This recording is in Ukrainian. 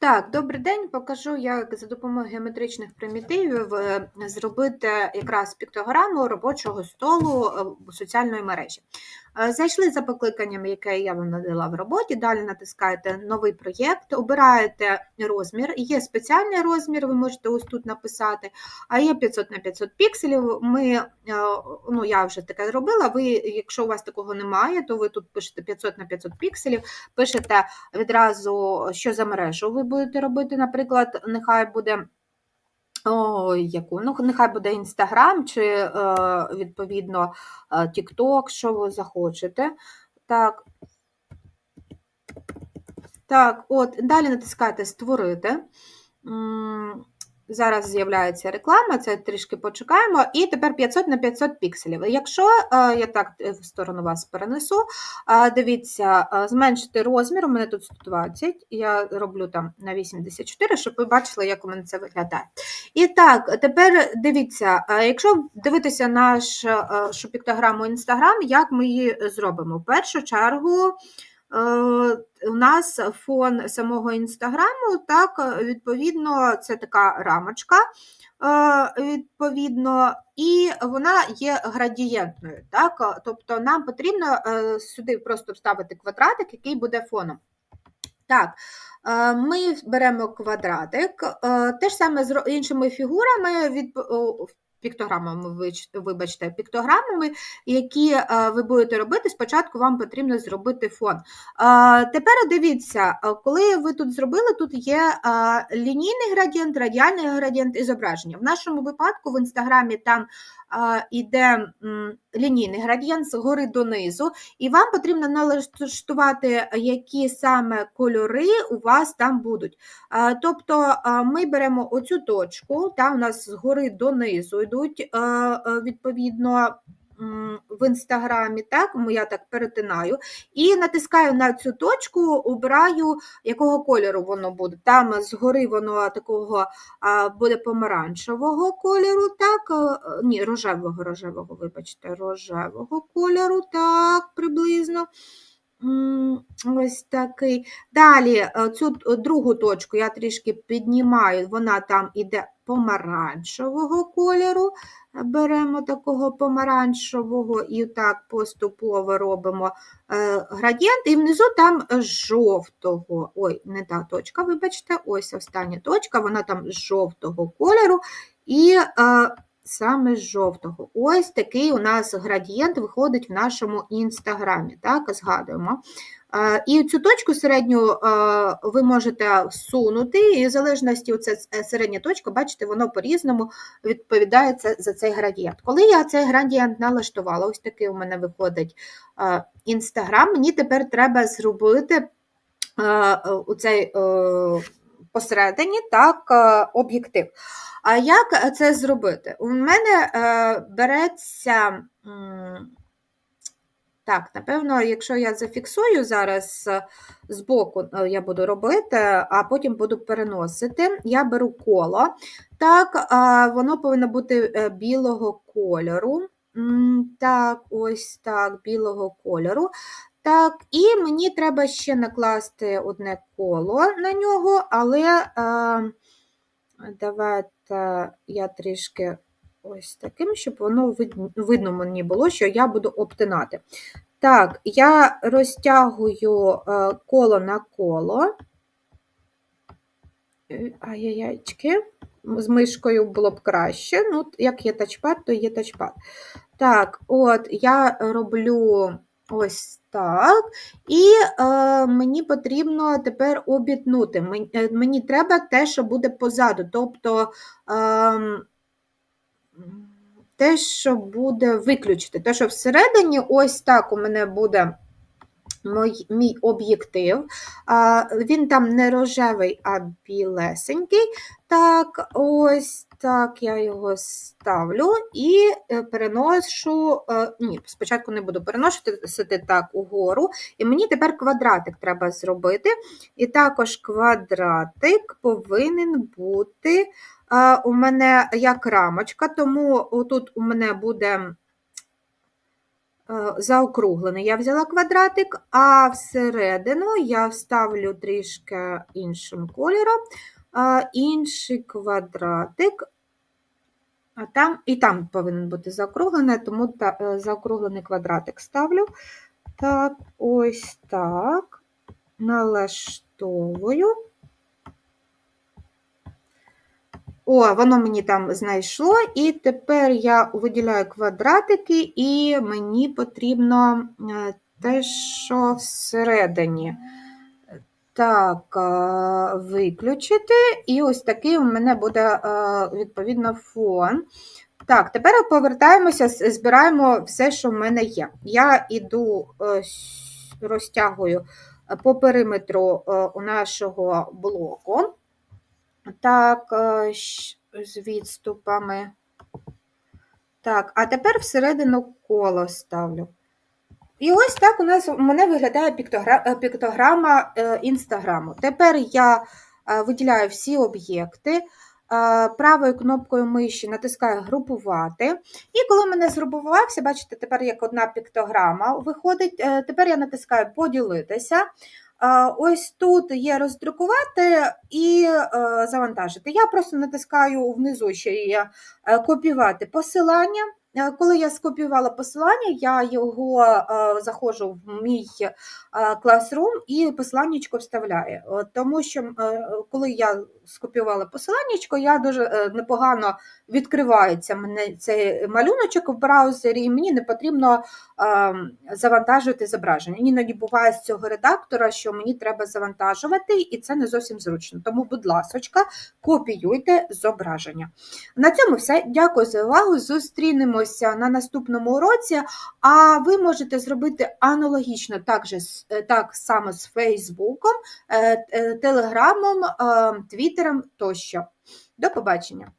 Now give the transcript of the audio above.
Так, добрий день. Покажу, як за допомогою геометричних примітивів е, зробити якраз піктограму робочого столу е, соціальної мережі. Е, Зайшли за покликанням, яке я вам надала в роботі. Далі натискаєте новий проєкт, обираєте розмір. Є спеціальний розмір, ви можете ось тут написати, а є 500 на 500 пікселів. Ми, е, ну, Я вже таке робила. Ви, якщо у вас такого немає, то ви тут пишете 500 на 500 пікселів, пишете відразу, що за мережу ви будете робити. Наприклад, нехай буде. Ой, яку? Ну, нехай буде Інстаграм чи, е, відповідно, Тікток, що ви захочете. Так. Так, от, далі натискаєте Створити. Зараз з'являється реклама, це трішки почекаємо. І тепер 500 на 500 пікселів. Якщо е, я так е, в сторону вас перенесу, е, дивіться, зменшити розмір, у мене тут 120, я роблю там на 84, щоб ви бачили, як у мене це виглядає. І так, тепер дивіться, якщо дивитися нашу е, піктограму Instagram, як ми її зробимо? В першу чергу. Е, у нас фон самого інстаграму, так, відповідно, це така рамочка, е, відповідно, і вона є градієнтною. Так? Тобто нам потрібно е, сюди просто вставити квадратик, який буде фоном. Так, ми беремо квадратик, те ж саме з іншими фігурами піктограмами, вибачте, піктограмами, які е, ви будете робити, спочатку вам потрібно зробити фон. Е, тепер дивіться, е, коли ви тут зробили, тут є лінійний градієнт, радіальний градієнт і зображення. В нашому випадку в інстаграмі там йде лінійний градієнт з гори донизу, і вам потрібно налаштувати, які саме кольори у вас там будуть. Тобто ми беремо оцю точку, там у нас з гори донизу йдуть відповідно в інстаграмі, так, я так перетинаю, і натискаю на цю точку, обираю, якого кольору воно буде. Там згори воно такого буде помаранчевого кольору, так, ні, рожевого, рожевого, вибачте, рожевого кольору, так, приблизно. Ось такий. Далі е, цю другу точку я трішки піднімаю, вона там іде помаранчевого кольору. Беремо такого помаранчевого і так поступово робимо е, градієнт, і внизу там жовтого. Ой, не та точка, вибачте, ось остання точка, вона там жовтого кольору. і е, саме з жовтого. Ось такий у нас градієнт виходить в нашому інстаграмі. Так, згадуємо. І цю точку середню ви можете всунути, і в залежності оця е, середня точка, бачите, воно по-різному відповідає за цей градієнт. Коли я цей градієнт налаштувала, ось такий у мене виходить інстаграм, мені тепер треба зробити оцей е, посередині так, об'єктив. А як це зробити? У мене е, береться. Так, напевно, якщо я зафіксую зараз е, збоку, е, я буду робити, а потім буду переносити, я беру коло. Так, воно повинно бути білого кольору. Так, ось так, білого кольору. Так, і мені треба ще накласти одне коло на нього, але давайте я трішки ось таким, щоб воно видно мені було, що я буду обтинати. Так, я розтягую е, коло на коло. Е, ай-яй-яйчки, з мишкою було б краще. Ну, як є тачпад, то є тачпад. Так, от я роблю ось так. І е, мені потрібно тепер обітнути. Мені, е, мені треба те, що буде позаду. Тобто е, те, що буде виключити. Те, що всередині, ось так у мене буде. Мій, мій об'єктив, він там не рожевий, а білесенький. Так, ось так, я його ставлю і е, переношу, е, ні, спочатку не буду переносити так угору. І мені тепер квадратик треба зробити. І також квадратик повинен бути у мене як рамочка, тому тут у мене буде е, заокруглений я взяла квадратик, а всередину я вставлю трішки іншим кольором, е, інший квадратик. А там, і там повинен бути заокруглений, тому та, е, заокруглений квадратик ставлю. Так, ось так. Налаштовую. О, воно мені там знайшло, і тепер я виділяю квадратики, і мені потрібно е, те, що всередині. Так, е, виключити, і ось такий у мене буде е, відповідно фон. Так, тепер повертаємося, збираємо все, що в мене є. Я іду, розтягую по периметру нашого блоку. Так, е, з відступами. Так, а тепер всередину коло ставлю. І ось так у нас у мене виглядає е, піктограма е, інстаграму. Тепер я виділяю всі об'єкти. Правою кнопкою миші натискаю групувати. І коли мене згрупувався, бачите, тепер як одна піктограма виходить. Тепер я натискаю поділитися. Ось тут є роздрукувати і е, завантажити. Я просто натискаю внизу ще є е, копіювати посилання. Е, Коли я скопіювала посилання, я його е, заходжу в мій е, Classroom і посиланнячко вставляю. Тому що коли я скопіювала посиланнячко, я дуже непогано відкривається мене цей малюночок в браузері, і мені не потрібно завантажувати зображення. Іноді буває з цього редактора, що мені треба завантажувати, і це не зовсім зручно. Тому, будь ласочка, копіюйте зображення. На цьому все. Дякую за увагу. Зустрінемося на наступному уроці. А ви можете зробити аналогічно так, е, так само з Фейсбуком, е, е, Телеграмом, Твіттером тощо. До побачення!